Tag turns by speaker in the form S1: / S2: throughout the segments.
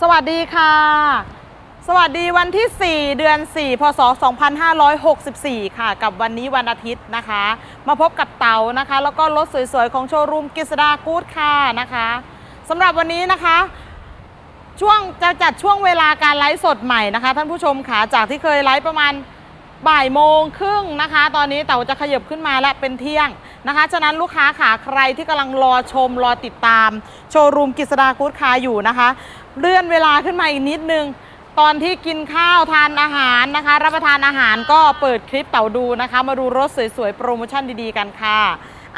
S1: สวัสดีค่ะ สวัสดีวันที่ 4 เดือน 4 พศ 2564 ค่ะ กับวันนี้วันอาทิตย์นะคะ มาพบกับเต๋านะคะ แล้วก็รถสวยๆ ของโชว์รูมกิษดากู๊ดค่ะนะคะสำหรับวันนี้นะคะช่วงจะจัดช่วงเวลาการไลฟ์สดใหม่นะคะ ท่านผู้ชมค่ะจากที่เคยไลฟ์ประมาณ บ่ายโมงครึ่งนะคะ ตอนนี้เต๋าจะขยับขึ้นมาและเป็นเที่ยงนะคะ ฉะนั้นลูกค้าขาใครที่กำลังรอชมรอติดตาม โชว์รูมกฤษดากูดคาอยู่นะคะ เลื่อนเวลาขึ้นมาอีกนิดนึง ตอนที่กินข้าวทานอาหารนะคะ รับประทานอาหารก็เปิดคลิปเต๋าดูนะคะ มาดูรถสวยๆ โปรโมชั่นดีๆ กันค่ะ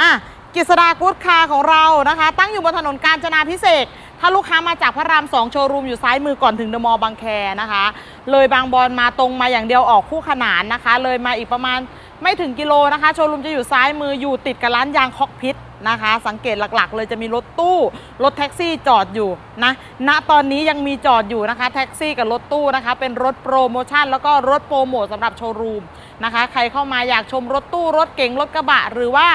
S1: อะกฤษดากูดคาของเรานะคะ ตั้งอยู่บนถนนกาญจนาพิเศษก ถ้าลูกค้ามาจากพระรามสองโชว์รูมอยู่ซ้ายมือก่อนถึงเดอะมอลล์บางแคนะคะ เลยบางบอนมาตรงมาอย่างเดียวออกคู่ขนานนะคะ เลยมาอีกประมาณไม่ถึงกิโลนะคะ โชว์รูมจะอยู่ซ้ายมืออยู่ติดกับร้านยางคอกพิษนะคะ สังเกตหลักๆ เลยจะมีรถตู้รถแท็กซี่จอดอยู่นะณตอนนี้ยังมีจอดอยู่นะคะ แท็กซี่กับรถตู้นะคะ เป็นรถโปรโมชั่น แล้วก็รถโปรโมทสำหรับโชว์รูมนะคะ ใครเข้ามาอยากชมรถตู้รถเก๋งรถกระบะหรือว่า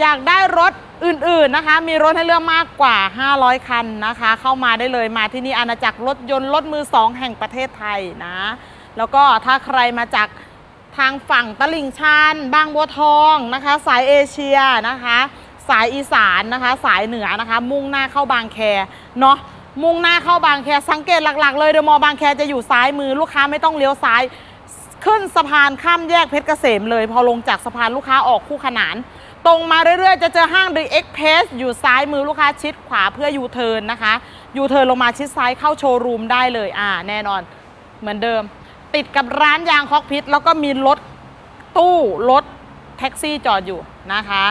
S1: อยากได้รถอื่นๆนะคะ มีรถให้เลือกมากกว่า 500 คันนะคะ เข้ามาได้เลยมาที่นี่อาณาจักรรถยนต์รถมือสองแห่งประเทศไทยนะ แล้วก็ถ้าใครมาจากทางฝั่งตลิ่งชันบางบัวทองนะคะ สายเอเชียนะคะ สายอีสานนะคะ สายเหนือนะคะ มุ่งหน้าเข้าบางแคเนาะมุ่งหน้าเข้าบางแคสังเกตหลักๆ เลยเดอะมอลล์บางแคจะอยู่ซ้ายมือลูกค้าไม่ต้องเลี้ยวซ้าย ขึ้นสะพานข้ามแยกเพชรเกษมเลย พอลงจากสะพานลูกค้าออกคู่ขนาน ตรงมาเรื่อยๆ จะเจอห้างดีเอ็กเพสอยู่ซ้ายมือลูกค้าชิดขวาเพื่อยูเทิร์นนะคะยูเทิร์นลงมาชิดซ้ายเข้าโชว์รูมได้เลยอ่าแน่นอนเหมือนเดิม ติดกับร้านยางคอกพิษแล้วก็มีรถตู้รถแท็กซี่จอดอยู่นะคะ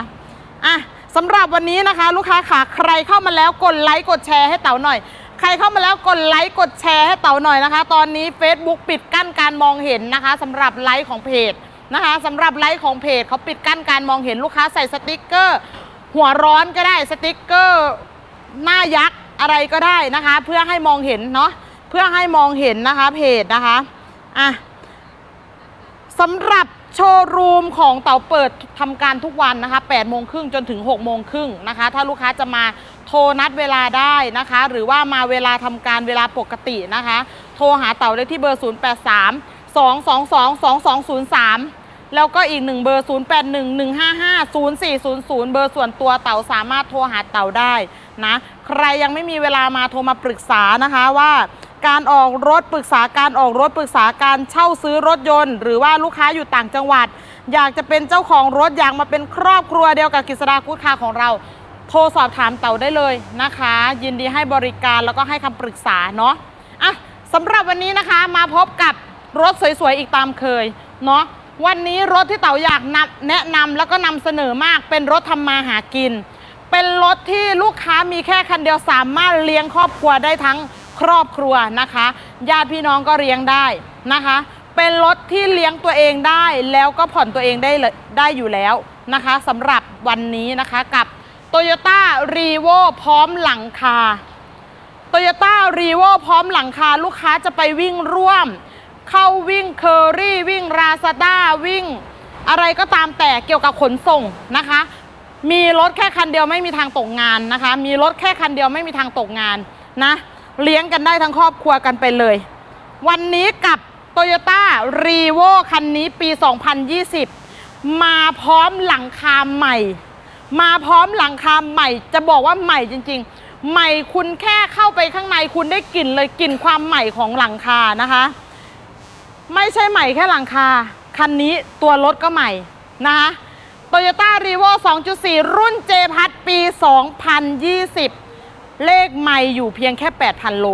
S1: อะสำหรับวันนี้นะคะ ลูกค้าขาใครเข้ามาแล้วกดไลค์กดแชร์ให้เต๋าหน่อย ใครเข้ามาแล้วกดไลค์กดแชร์ให้เต๋าหน่อยนะคะ ตอนนี้ Facebook ปิดกั้นการมองเห็นนะคะสำหรับไลค์ของเพจ นะคะสำหรับไลค์ของเพจเขาปิดกั้นการมองเห็นลูกค้าใส่สติกเกอร์ หัวร้อนก็ได้สติกเกอร์หน้ายักษ์อะไรก็ได้นะคะ เพื่อให้มองเห็นเนาะเพื่อให้มองเห็นนะคะเพจนะคะอะสำหรับโชว์รูมของเต๋าเปิดทำการทุกวันนะคะ8โมงครึ่งจนถึง6โมงครึ่งนะคะ ถ้าลูกค้าจะมาโทรนัดเวลาได้นะคะ หรือว่ามาเวลาทำการเวลาปกตินะคะ โทรหาเต๋าได้ที่เบอร์ 083 222 2203 แล้วก็อีกหนึ่งเบอร์ 081155 0400 เบอร์ส่วนตัวเต๋าสามารถโทรหาเต๋าได้นะ ใครยังไม่มีเวลามาโทรมาปรึกษานะคะว่าการออกรถปรึกษาการออกรถปรึกษาการเช่าซื้อรถยนต์ หรือว่าลูกค้าอยู่ต่างจังหวัด อยากจะเป็นเจ้าของรถอยากมาเป็นครอบครัวเดียวกับกฤษดากุ๊ดคาของเรา โทรสอบถามเต่าได้เลยนะคะ ยินดีให้บริการแล้วก็ให้คำปรึกษาเนาะอะสำหรับวันนี้นะคะมาพบกับรถสวยๆอีกตามเคยเนาะ วันนี้รถที่เต๋าอยากนำแนะนำแล้วก็นำเสนอมาก เป็นรถทำมาหากิน เป็นรถที่ลูกค้ามีแค่คันเดียวสามารถเลี้ยงครอบครัวได้ทั้งครอบครัวนะคะญาติพี่น้องก็เลี้ยงได้นะคะ เป็นรถที่เลี้ยงตัวเองได้แล้วก็ผ่อนตัวเองได้เลยได้อยู่แล้วนะคะสำหรับวันนี้นะคะกับ Toyota r e v o พร้อมหลังคา Toyota r e v o พร้อมหลังคาลูกค้าจะไปวิ่งร่วม เข้าวิ่งเคอรี่วิ่งราซาด้าวิ่ง อะไรก็ตามแต่เกี่ยวกับขนส่งนะคะ มีรถแค่คันเดียวไม่มีทางตกงานนะคะ มีรถแค่คันเดียวไม่มีทางตกงานนะ เลี้ยงกันได้ทั้งครอบครัวกันไปเลย วันนี้กับ Toyota r e v o คันนี้ปี 2020 มาพร้อมหลังคาใหม่ มาพร้อมหลังคาใหม่ จะบอกว่าใหม่จริง ๆ ใหม่คุณแค่เข้าไปข้างในคุณได้กลิ่นเลยกลิ่นความใหม่ของหลังคานะคะ ไม่ใช่ใหม่แค่หลังคา คันนี้ตัวรถก็ใหม่นะคะ Toyota r e v o 2.4 รุ่น J พัดปี 2020 เลขไม่อยู่เพียงแค่ 8,000 โล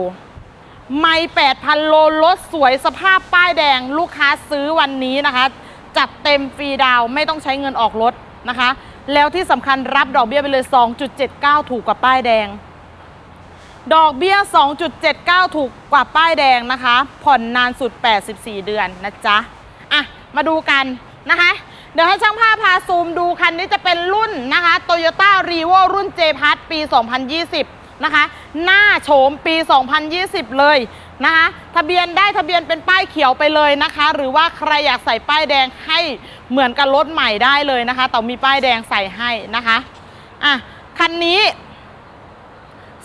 S1: ไม่8,000 โลรถสวยสภาพป้ายแดงลูกค้าซื้อวันนี้นะคะ จัดเต็มฟรีดาวไม่ต้องใช้เงินออกรถนะคะ แล้วที่สำคัญรับดอกเบี้ยไปเลย 2.79 ถูกกว่าป้ายแดง ดอกเบี้ย 2.79 ถูกกว่าป้ายแดงนะคะ ผ่อนนานสุด 84 เดือนนะจ๊ะ อะ มาดูกันนะคะ เดี๋ยวให้ช่างภาพพาซูมดูคันนี้จะเป็นรุ่นนะคะ Toyota r e v o รุ่น J p a s ปี 2020 นะคะ หน้าโฉมปี 2020 เลยนะคะ ทะเบียนได้ทะเบียนเป็นป้ายเขียวไปเลยนะคะ หรือว่าใครอยากใส่ป้ายแดงให้เหมือนกับรถใหม่ได้เลยนะคะ แต่มีป้ายแดงใส่ให้นะคะ อะ คันนี้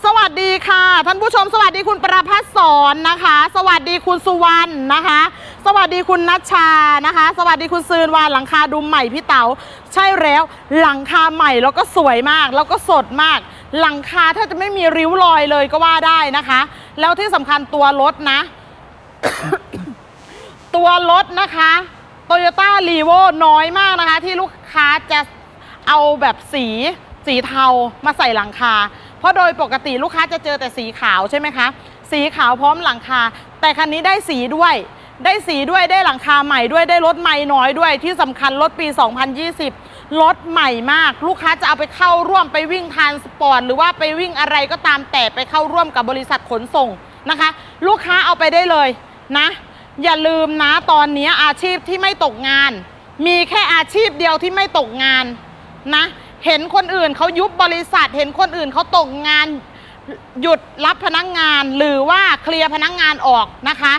S1: สวัสดีค่ะ ท่านผู้ชม สวัสดีคุณประพัฒสอนนะคะ สวัสดีคุณสุวรรณนะคะ สวัสดีคุณนัชชานะคะ สวัสดีคุณซืนวานหลังคาดุมใหม่พี่เต๋าใช่แล้วหลังคาใหม่แล้วก็สวยมาก แล้วก็สดมาก หลังคาถ้าจะไม่มีริ้วรอยเลยก็ว่าได้นะคะ แล้วที่สำคัญตัวรถนะ ตัวรถนะคะ Toyota r e v o น้อยมากนะคะ ที่ลูกค้าจะเอาแบบสีสีเทามาใส่หลังคา ราะโดยปกติลูกค้าจะเจอแต่สีขาวใช่ไหมคะ สีขาวพร้อมหลังคา แต่คันนี้ได้สีด้วย ได้สีด้วยได้หลังคาใหม่ด้วยได้รถใหม่น้อยด้วย ที่สำคัญรถปี 2020 รถใหม่มาก ลูกค้าจะเอาไปเข้าร่วมไปวิ่งทานสปอร์ตหรือว่าไปวิ่งอะไรก็ตามแต่ไปเข้าร่วมกับบริษัทขนส่งนะคะ ลูกค้าเอาไปได้เลยนะ อย่าลืมนะตอนนี้อาชีพที่ไม่ตกงาน มีแค่อาชีพเดียวที่ไม่ตกงานนะ เห็นคนอื่นเขายุบบริษัท เห็นคนอื่นเขาตกงาน หยุดรับพนักงาน หรือว่าเคลียร์พนักงานออกนะคะ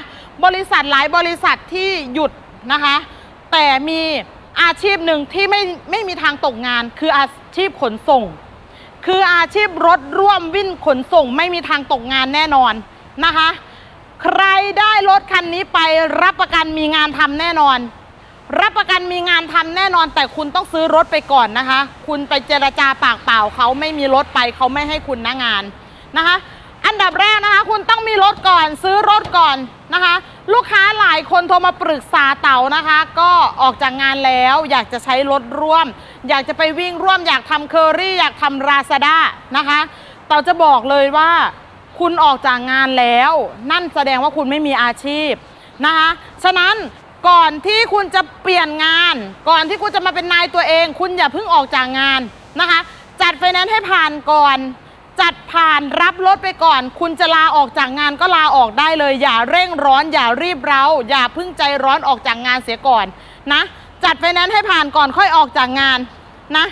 S1: บริษัทหลายบริษัทที่หยุดนะคะ แต่มีอาชีพหนึ่งที่ไม่ไม่มีทางตกงาน คืออาชีพขนส่ง คืออาชีพรถร่วมวิ่งขนส่ง ไม่มีทางตกงานแน่นอนนะคะ ใครได้รถคันนี้ไปรับประกันมีงานทำแน่นอน รับประกันมีงานทำแน่นอนแต่คุณต้องซื้อรถไปก่อนนะคะ คุณไปเจรจาปากเปล่าเขาไม่มีรถไปเขาไม่ให้คุณน้างานนะคะ อันดับแรกนะคะ คุณต้องมีรถก่อนซื้อรถก่อนนะคะ ลูกค้าหลายคนโทรมาปรึกษาเต๋านะคะ ก็ออกจากงานแล้วอยากจะใช้รถร่วม อยากจะไปวิ่งร่วม อยากทำเคอรี่อยากทำราซาด้านะคะเต๋าจะบอกเลยว่า คุณออกจากงานแล้ว นั่นแสดงว่าคุณไม่มีอาชีพนะคะ ฉะนั้น ก่อนที่คุณจะเปลี่ยนงาน ก่อนที่คุณจะมาเป็นนายตัวเอง คุณอย่าเพิ่งออกจากงานนะคะ จัดไฟแนนซ์ให้ผ่านก่อน จัดผ่านรับรถไปก่อน คุณจะลาออกจากงานก็ลาออกได้เลย อย่าเร่งร้อน อย่ารีบเร้า อย่าเพิ่งใจร้อนออกจากงานเสียก่อนนะ จัดไฟแนนซ์ให้ผ่านก่อนค่อยออกจากงานนะ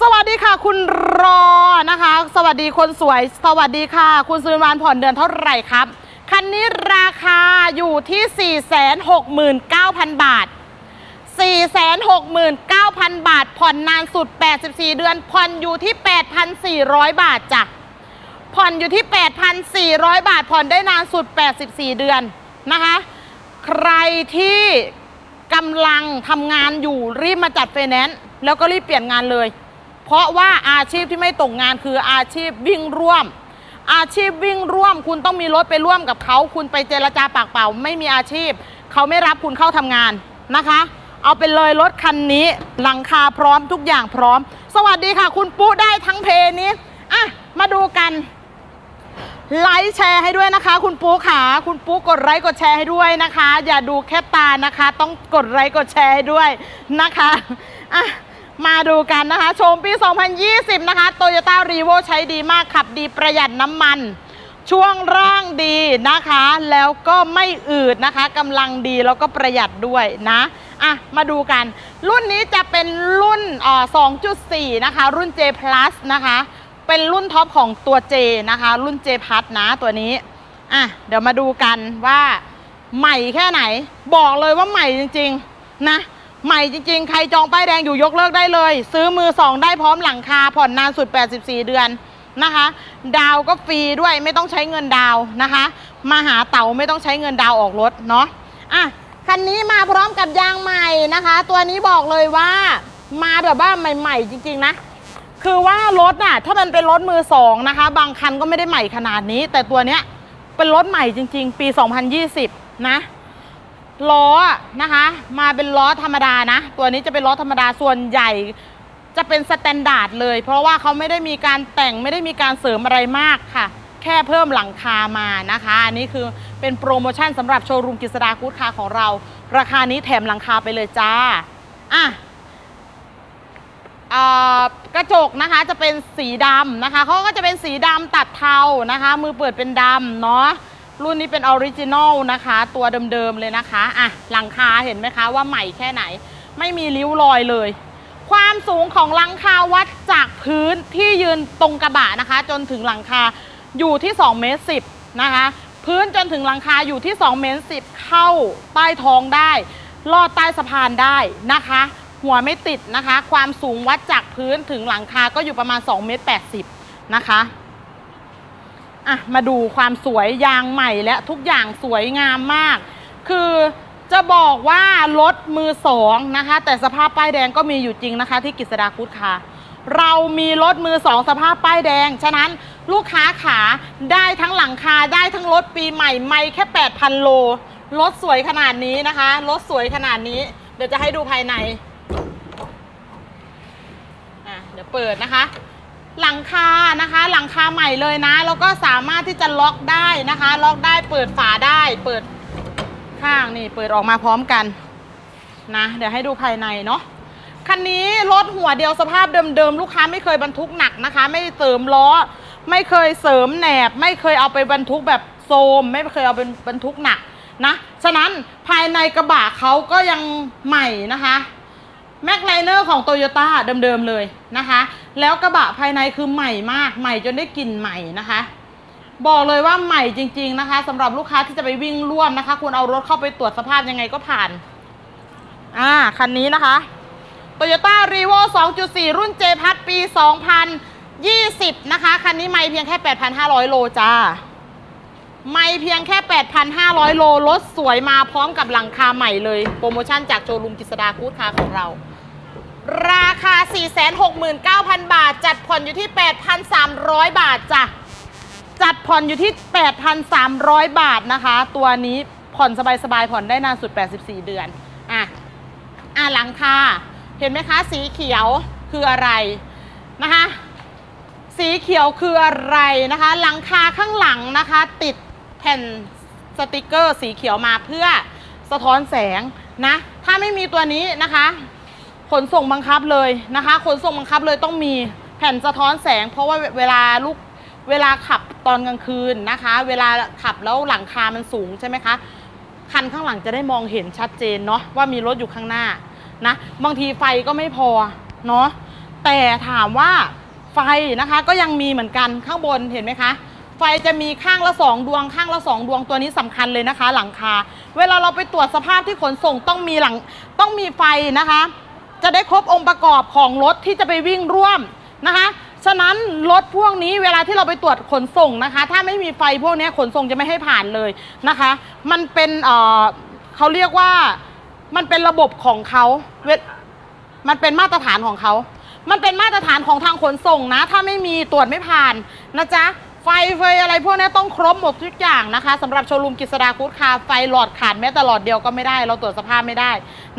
S1: สวัสดีค่ะคุณรอนะคะ สวัสดีคนสวย สวัสดีค่ะ คุณสุริวานผ่อนเดือนเท่าไหร่ครับ คันนี้ราคาอยู่ที่ 469,000 บาท 469,000 บาท ผ่อนนานสุด 84 เดือน ผ่อนอยู่ที่ 8,400 บาทจ้ะ ผ่อนอยู่ที่ 8,400 บาท ผ่อนได้นานสุด 84 เดือนนะคะ ใครที่กำลังทำงานอยู่รีบมาจัดไฟแนนซ์แล้วก็รีบเปลี่ยนงานเลย เพราะว่าอาชีพที่ไม่ตกงานคืออาชีพวิ่งร่วม อาชีพวิ่งร่วม คุณต้องมีรถไปร่วมกับเขา คุณไปเจรจาปากเปล่า ไม่มีอาชีพ เขาไม่รับคุณเข้าทำงานนะคะ เอาไปเลยรถคันนี้ หลังคาพร้อมทุกอย่างพร้อม สวัสดีค่ะ คุณปุ๊ได้ทั้งเพลงนี้อะมาดูกันไลค์แชร์ให้ด้วยนะคะ คุณปุ๊ค่ะ คุณปุ๊กดไลค์กดแชร์ให้ด้วยนะคะ อย่าดูแค่ตานะคะ ต้องกดไลค์กดแชร์ให้ด้วยนะคะอะ มาดูกันนะคะชมปี 2020 นะคะ Toyota r e v o ใช้ดีมากขับดีประหยัดน้ำมัน ช่วงร่างดีนะคะ แล้วก็ไม่อืดนะคะกำลังดีแล้วก็ประหยัดด้วยนะอะมาดูกัน รุ่นนี้จะเป็นรุ่นอ่อ2.4 นะคะ รุ่น J Plus นะคะ เป็นรุ่นท็อปของตัว J นะคะ รุ่น J Plus นะตัวนี้อะเดี๋ยวมาดูกันว่าใหม่แค่ไหน บอกเลยว่าใหม่จริง ๆ นะ ใหม่จริง ๆ ใครจองป้ายแดงอยู่ยกเลิกได้เลย ซื้อมือสองได้พร้อมหลังคาผ่อนนานสุด 84 เดือนนะคะ ดาวก็ฟรีด้วยไม่ต้องใช้เงินดาวนะคะ มาหาเต่าไม่ต้องใช้เงินดาวออกรถเนาะอะคันนี้มาพร้อมกับยางใหม่นะคะ ตัวนี้บอกเลยว่ามาแบบว่าใหม่ ๆ จริง ๆ นะคือว่ารถน่ะถ้ามันเป็นรถมือสองนะคะ บางคันก็ไม่ได้ใหม่ขนาดนี้ แต่ตัวเนี้ยเป็นรถใหม่จริง ๆ ปี 2020 นะ ล้อนะคะ มาเป็นล้อธรรมดานะ ตัวนี้จะเป็นล้อธรรมดาส่วนใหญ่ จะเป็นสแตนดาร์ดเลย เพราะว่าเขาไม่ได้มีการแต่งไม่ได้มีการเสริมอะไรมากค่ะ แค่เพิ่มหลังคามานะคะ อันนี้คือเป็นโปรโมชั่นสำหรับโชว์รูมกิษดากูดคาของเรา ราคานี้แถมหลังคาไปเลยจ้าอะกระจกนะคะจะเป็นสีดำนะคะเขาก็จะเป็นสีดำตัดเทานะคะ มือเปิดเป็นดำเนาะ รุ่นนี้เป็นออริจินอลนะคะ ตัวเดิมๆเลยนะคะอะหลังคาเห็นไหมคะว่าใหม่แค่ไหน ไม่มีริ้วรอยเลย ความสูงของหลังคาวัดจากพื้นที่ยืนตรงกระบะนะคะ จนถึงหลังคาอยู่ที่2เมตร10นะคะ พื้นจนถึงหลังคาอยู่ที่2เมตร10เข้าใต้ท้องได้ ลอดใต้สะพานได้นะคะ หัวไม่ติดนะคะ ความสูงวัดจากพื้นถึงหลังคาก็อยู่ประมาณ2เมตร80นะคะ อะมาดูความสวยยางใหม่และทุกอย่างสวยงามมาก คือจะบอกว่ารถมือสองนะคะ แต่สภาพป้ายแดงก็มีอยู่จริงนะคะ ที่กิษดาคุดค่ะเรามีรถมือสองสภาพป้ายแดง ฉะนั้นลูกค้าขาได้ทั้งหลังคาได้ทั้งรถปีใหม่ไม่แค่ 8,000 โลรถสวยขนาดนี้นะคะรถสวยขนาดนี้ เดี๋ยวจะให้ดูภายในอะเดี๋ยวเปิดนะคะ หลังคานะคะ หลังคาใหม่เลยนะ แล้วก็สามารถที่จะล็อกได้นะคะ ล็อกได้เปิดฝาได้เปิดข้างนี่เปิดออกมาพร้อมกันนะเดี๋ยวให้ดูภายในเนาะคันนี้รถหัวเดียวสภาพเดิมๆลูกค้าไม่เคยบรรทุกหนักนะคะ ไม่เสริมล้อ ไม่เคยเสริมแหนบ ไม่เคยเอาไปบรรทุกแบบโซม ไม่เคยเอาเป็นบรรทุกหนักนะฉะนั้นภายในกระบะเขาก็ยังใหม่นะคะ แม็กไลเนอร์ของโตโยต้าเดิมๆเลยนะคะ แล้วกระบะภายในคือใหม่มากใหม่จนได้กลิ่นใหม่นะคะ บอกเลยว่าใหม่จริง ๆนะคะสำหรับลูกค้าที่จะไปวิ่งร่วมนะคะคุณเอารถเข้าไปตรวจสภาพยังไงก็ผ่านอ่าคันนี้นะคะ Toyota r e v o 2.4 รุ่น J พัดปี 2020 นะคะ คันนี้ไม่เพียงแค่ 8,500 โลจ้าไม่เพียงแค่ 8,500 โล รถสวยมาพร้อมกับหลังคาใหม่เลย โปรโมชั่นจากโชว์รูมกิษดาคูดคาของเรา ราคา 469,000 บาท จัดผ่อนอยู่ที่ 8,300 บาทจ้ะ จัดผ่อนอยู่ที่ 8,300 บาทนะคะ ตัวนี้ผ่อนสบายๆ ผ่อนได้นานสุด 84 เดือน อะ อะหลังคา เห็นไหมคะ สีเขียวคืออะไรนะคะ สีเขียวคืออะไรนะคะ หลังคาข้างหลังนะคะ ติดแผ่นสติกเกอร์สีเขียวมาเพื่อสะท้อนแสงนะ ถ้าไม่มีตัวนี้นะคะ ขนส่งบังคับเลยนะคะ ขนส่งบังคับเลยต้องมีแผ่นสะท้อนแสง เพราะว่าเวลาลูกเวลาขับตอนกลางคืนนะคะ เวลาขับแล้วหลังคามันสูงใช่ไหมคะคันข้างหลังจะได้มองเห็นชัดเจนเนาะว่ามีรถอยู่ข้างหน้านะบางทีไฟก็ไม่พอเนาะแต่ถามว่าไฟนะคะก็ยังมีเหมือนกันข้างบนเห็นไหมคะ ไฟจะมีข้างละสองดวงข้างละสองดวงตัวนี้สำคัญเลยนะคะ หลังคา เวลาเราไปตรวจสภาพที่ขนส่งต้องมีหลังต้องมีไฟนะคะ จะได้ครบองค์ประกอบของรถที่จะไปวิ่งร่วมนะคะ ฉะนั้นรถพวกนี้เวลาที่เราไปตรวจขนส่งนะคะ ถ้าไม่มีไฟพวกนี้ขนส่งจะไม่ให้ผ่านเลยนะคะ มันเป็นเอ่อเขาเรียกว่ามันเป็นระบบของเขาเวมันเป็นมาตรฐานของเขา มันเป็นมาตรฐานของทางขนส่งนะ ถ้าไม่มีตรวจไม่ผ่านนะจ๊ะไฟเฟยอะไรพวกนี้ต้องครบหมดทุกอย่างนะคะสำหรับโชว์รูมกิษดาคูดคาร์ไฟหลอดขาดแม้แต่หลอดเดียวก็ไม่ได้ เราตรวจสภาพไม่ได้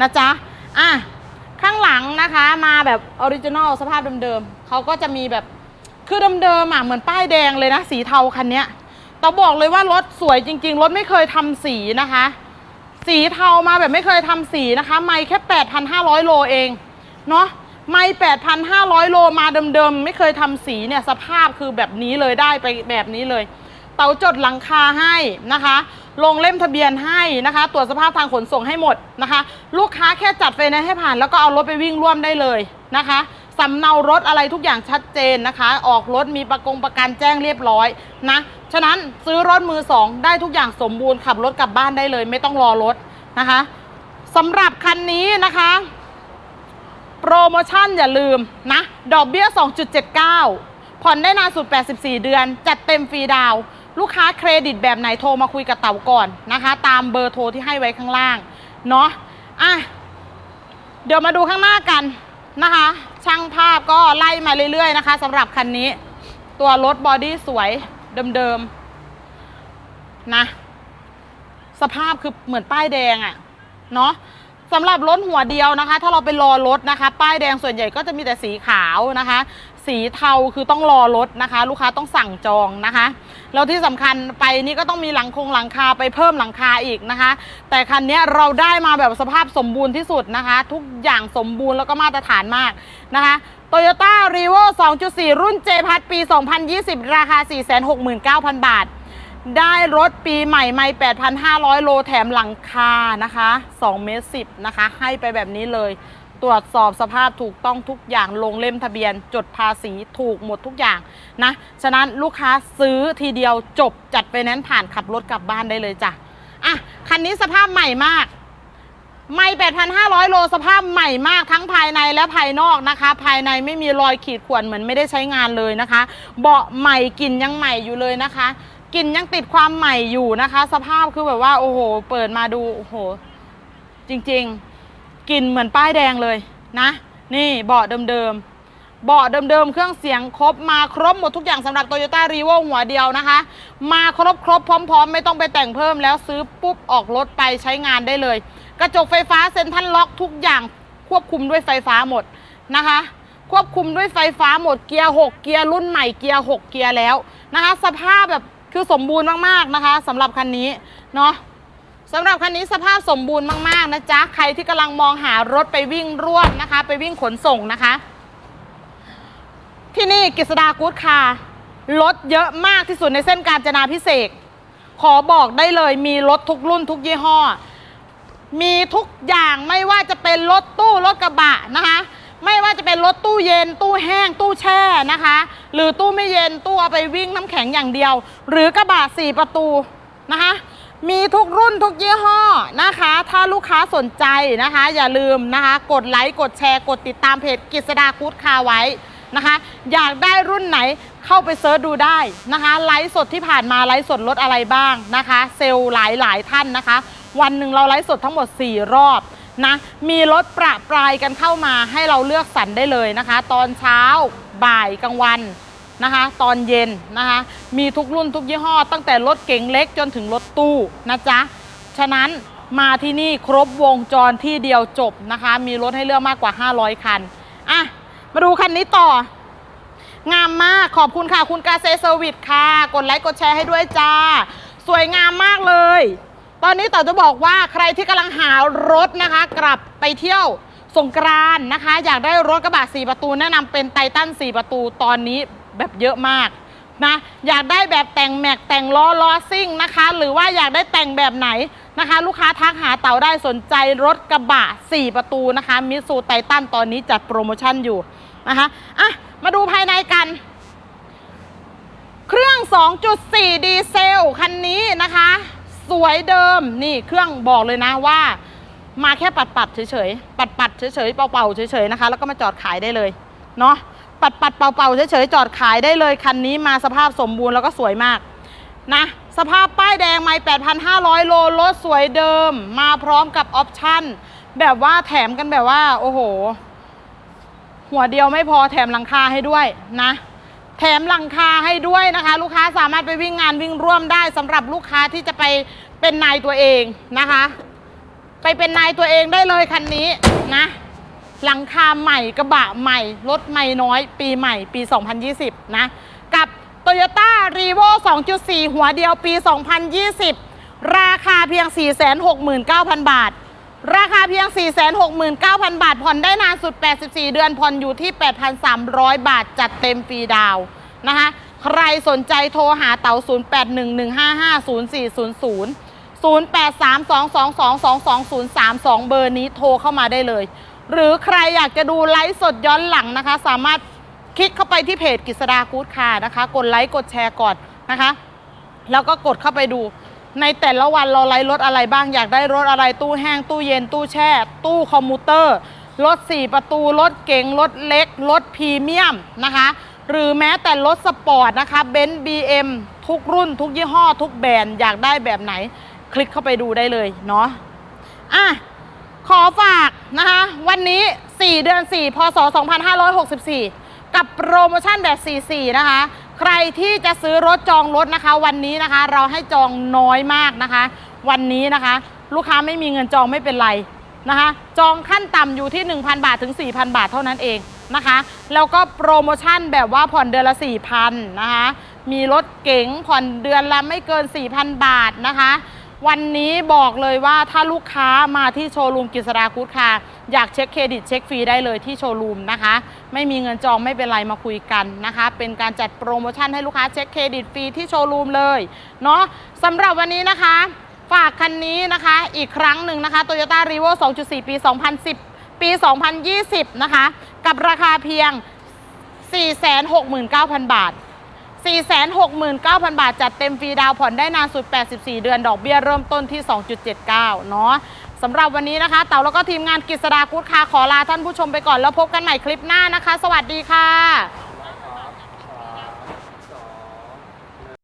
S1: นะจ๊ะอะ ข้างหลังนะคะมาแบบออริจินอลสภาพเดิมๆเขาก็จะมีแบบคือเดิมๆอะเหมือนป้ายแดงเลยนะ สีเทาคันนี้แต่บอกเลยว่ารถสวยจริง ๆ รถไม่เคยทำสีนะคะ สีเทามาแบบไม่เคยทำสีนะคะ ไม่แค่ 8,500 โลเองเนาะไม่8,500 โลมาเดิมๆ ไม่เคยทำสีเนี่ย สภาพคือแบบนี้เลยได้ไปแบบนี้เลย เตาจดหลังคาให้นะคะ ลงเล่มทะเบียนให้นะคะ ตรวจสภาพทางขนส่งให้หมดนะคะ ลูกค้าแค่จัดไฟแนนซ์ให้ผ่าน แล้วก็เอารถไปวิ่งร่วมได้เลยนะคะสำเนารถอะไรทุกอย่างชัดเจนนะคะ ออกรถมีประกงประกันแจ้งเรียบร้อยนะฉะนั้นซื้อรถมือสองได้ทุกอย่างสมบูรณ์ขับรถกลับบ้านได้เลย ไม่ต้องรอรถนะคะสำหรับคันนี้นะคะโปรโมชั่นอย่าลืมนะ ดอกเบี้ย 2.79 ผ่อนได้นานสุด 84 เดือน จัดเต็มฟรีดาวน์ ลูกค้าเครดิตแบบไหนโทรมาคุยกับเต่าก่อนนะคะ ตามเบอร์โทรที่ให้ไว้ข้างล่างเนาะอะเดี๋ยวมาดูข้างหน้ากันนะคะ ช่างภาพก็ไล่มาเรื่อยๆนะคะสำหรับคันนี้ ตัวรถบอดี้สวยเดิมๆนะสภาพคือเหมือนป้ายแดงอะ่ะเนาะสำหรับรถหัวเดียวนะคะ ถ้าเราไปรอรถนะคะ ป้ายแดงส่วนใหญ่ก็จะมีแต่สีขาวนะคะ สีเทาคือต้องรอรถนะคะ ลูกค้าต้องสั่งจองนะคะ แล้วที่สำคัญไปนี่ก็ต้องมีหลังคงหลังคาไปเพิ่มหลังคาอีกนะคะ แต่คันนี้เราได้มาแบบสภาพสมบูรณ์ที่สุดนะคะ ทุกอย่างสมบูรณ์แล้วก็มาตรฐานมากนะคะ Toyota r e v o 2.4 รุ่น J พัดปี 2020 ราคา 469,000 บาท ได้รถปีใหม่ไม่8,500 โลแถมหลังคานะคะ2เมตร10นะคะ ให้ไปแบบนี้เลย ตรวจสอบสภาพถูกต้องทุกอย่างลงเล่มทะเบียน จดภาษีถูกหมดทุกอย่างนะ ฉะนั้นลูกค้าซื้อทีเดียวจบจัดไปนั้นผ่านขับรถกลับบ้านได้เลยจ้ะอะคันนี้สภาพใหม่มากไม่8,500 โลสภาพใหม่มากทั้งภายในและภายนอกนะคะ ภายในไม่มีรอยขีดข่วนเหมือนไม่ได้ใช้งานเลยนะคะ เบาะใหม่กลิ่นยังใหม่อยู่เลยนะคะกลิ่นยังติดความใหม่อยู่นะคะ สภาพคือแบบว่า โอ้โห เปิดมาดู โอ้โห จริง ๆ กลิ่นเหมือนป้ายแดงเลยนะ นี่เบาะเดิมๆเบาะเดิมๆ เครื่องเสียงครบมาครบหมดทุกอย่างสำหรับ Toyota r e v o หัวเดียวนะคะ มาครบครบๆพร้อม ๆ ไม่ต้องไปแต่งเพิ่มแล้วซื้อปุ๊บออกรถไปใช้งานได้เลย กระจกไฟฟ้าเซ็นทรัลล็อกทุกอย่างควบคุมด้วยไฟฟ้าหมดนะคะ ควบคุมด้วยไฟฟ้าหมดเกียร์ 6 เกียร์รุ่นใหม่เกียร์ 6 เกียร์แล้วนะคะ สภาพแบบคือสมบูรณ์มากๆนะคะสำหรับคันนี้เนาะ สำหรับคันนี้สภาพสมบูรณ์มากๆนะจ๊ะ ใครที่กำลังมองหารถไปวิ่งร่วมนะคะ ไปวิ่งขนส่งนะคะ ที่นี่กฤษดากู๊ดคาร์รถเยอะมากที่สุดในเส้นการจนาพิเศษ ขอบอกได้เลยมีรถทุกรุ่นทุกยี่ห้อ มีทุกอย่างไม่ว่าจะเป็นรถตู้รถกระบะนะคะ ไม่ว่าจะเป็นรถตู้เย็น ตู้แห้ง ตู้แช่นะคะ หรือตู้ไม่เย็นตู้เอาไปวิ่งน้ำแข็งอย่างเดียว หรือกระบะสี่ประตูนะคะ มีทุกรุ่นทุกยี่ห้อนะคะ ถ้าลูกค้าสนใจนะคะ อย่าลืมนะคะ กดไลค์กดแชร์ กดติดตามเพจกิษดาคูดคาไว้นะคะ อยากได้รุ่นไหนเข้าไปเซิร์ชดูได้นะคะ ไลฟ์สดที่ผ่านมาไลฟ์สดรถอะไรบ้างนะคะ เซลล์หลายหลายๆท่านนะคะ วันหนึ่งเราไลฟ์สดทั้งหมด 4 รอบนะมีรถประปรายกันเข้ามาให้เราเลือกสรรได้เลยนะคะ ตอนเช้าบ่ายกลางวัน นะคะ ตอนเย็นนะคะ มีทุกรุ่นทุกยี่ห้อ ตั้งแต่รถเก๋งเล็กจนถึงรถตู้นะจ๊ะ ฉะนั้นมาที่นี่ครบวงจรที่เดียวจบนะคะ มีรถให้เลือกมากกว่า 500 คัน อะ มาดูคันนี้ต่อ งามมากขอบคุณค่ะ คุณกาเซเซอร์วิสค่ะ กดไลค์กดแชร์ให้ด้วยจ้า สวยงามมากเลย ตอนนี้ต่อจะบอกว่าใครที่กำลังหารถนะคะ กลับไปเที่ยวสงกรานนะคะ อยากได้รถกระบะ4ประตูแนะนำเป็นไททัน4ประตูตอนนี้ แบบเยอะมากนะอยากได้แบบแต่งแม็กแต่งล้อล้อซิ่งนะคะ หรือว่าอยากได้แต่งแบบไหนนะคะ ลูกค้าทักหาเต่าได้สนใจรถกระบะ 4 ประตูนะคะมิสูไททันตอนนี้จัดโปรโมชั่นอยู่นะคะอะมาดูภายในกัน เครื่อง 2.4 ดีเซลคันนี้นะคะ สวยเดิมนี่เครื่องบอกเลยนะว่า มาแค่ปัดปัดๆเฉยๆปัดปัดๆเฉยๆเป่าๆเฉยๆนะคะ แล้วก็มาจอดขายได้เลยเนาะ ปัดปัดๆเป่าๆเฉยๆจอดขายได้เลยคันนี้มาสภาพสมบูรณ์แล้วก็สวยมากนะสภาพป้ายแดงไม่8,500 โลรถสวยเดิม มาพร้อมกับออปชั่น แบบว่าแถมกันแบบว่า โอ้โห หัวเดียวไม่พอแถมหลังคาให้ด้วยนะ แถมหลังคาให้ด้วยนะคะ ลูกค้าสามารถไปวิ่งงานวิ่งร่วมได้สำหรับลูกค้าที่จะไปเป็นนายตัวเองนะคะ ไปเป็นนายตัวเองได้เลยคันนี้นะ หลังคาใหม่กระบะใหม่รถใหม่น้อย ปีใหม่ปี 2020 นะ กับ Toyota r e v o 2.4 หัวเดียวปี 2020 ราคาเพียง 469,000 บาท ราคาเพียง 469,000 บาท ผ่อนได้นานสุด 84 เดือน ผ่อนอยู่ที่ 8,300 บาท จัดเต็มฟรีดาวนะคะ ใครสนใจโทรหาเต๋า0811550400 0832222202เบอร์นี้โทรเข้ามาได้เลย หรือใครอยากจะดูไลฟ์สดย้อนหลังนะคะ สามารถคลิกเข้าไปที่เพจกิษดากู๊ดคาร์นะคะ กดไลค์กดแชร์ก่อนนะคะ แล้วก็กดเข้าไปดู ในแต่ละวันเราไลฟ์รถอะไรบ้างอยากได้รถอะไรตู้แห้งตู้เย็นตู้แช่ ตู้คอมมูเตอร์รถ 4 ประตูรถเก๋งรถเล็กรถพรีเมียมนะคะ หรือแม้แต่รถสปอร์ตนะคะเบนซ์บีเอ็มทุกรุ่น ทุกยี่ห้อ ทุกแบรนด์อยากได้แบบไหน คลิกเข้าไปดูได้เลยเนาะอะ ขอฝากนะคะ วันนี้ 4 เดือน 4 พศ 2564 กับโปรโมชั่นแบบ 44 นะคะ ใครที่จะซื้อรถจองรถนะคะ วันนี้นะคะเราให้จองน้อยมากนะคะ วันนี้นะคะ ลูกค้าไม่มีเงินจองไม่เป็นไรนะคะ จองขั้นต่ำอยู่ที่ 1,000 บาทถึง 4,000 บาทเท่านั้นเองนะคะ แล้วก็โปรโมชั่นแบบว่าผ่อนเดือนละ 4,000 นะคะ มีรถเก๋งผ่อนเดือนละไม่เกิน 4,000 บาทนะคะ วันนี้บอกเลยว่าถ้าลูกค้ามาที่โชว์รูมกิษดาคูดคาร์อยากเช็คเครดิตเช็คฟรีได้เลยที่โชว์รูมนะคะ ไม่มีเงินจองไม่เป็นไรมาคุยกันนะคะ เป็นการจัดโปรโมชั่นให้ลูกค้าเช็คเครดิตฟรีที่โชว์รูมเลยเนาะสำหรับวันนี้นะคะ ฝากคันนี้นะคะอีกครั้งหนึ่งนะคะ Toyota r e v o 2.4 ปี 2010 ปี 2020 นะคะ กับราคาเพียง 469,000 บาท 469,000 บาท จัดเต็มฟรีดาวผ่อนได้นานสุด 84 เดือน ดอกเบี้ยเริ่มต้นที่ 2.79 เนาะสำหรับวันนี้นะคะ เต่าแล้วก็ทีมงานกิษดากุดคาขอลาท่านผู้ชมไปก่อนแล้วพบกันใหม่คลิปหน้านะคะ สวัสดีค่ะ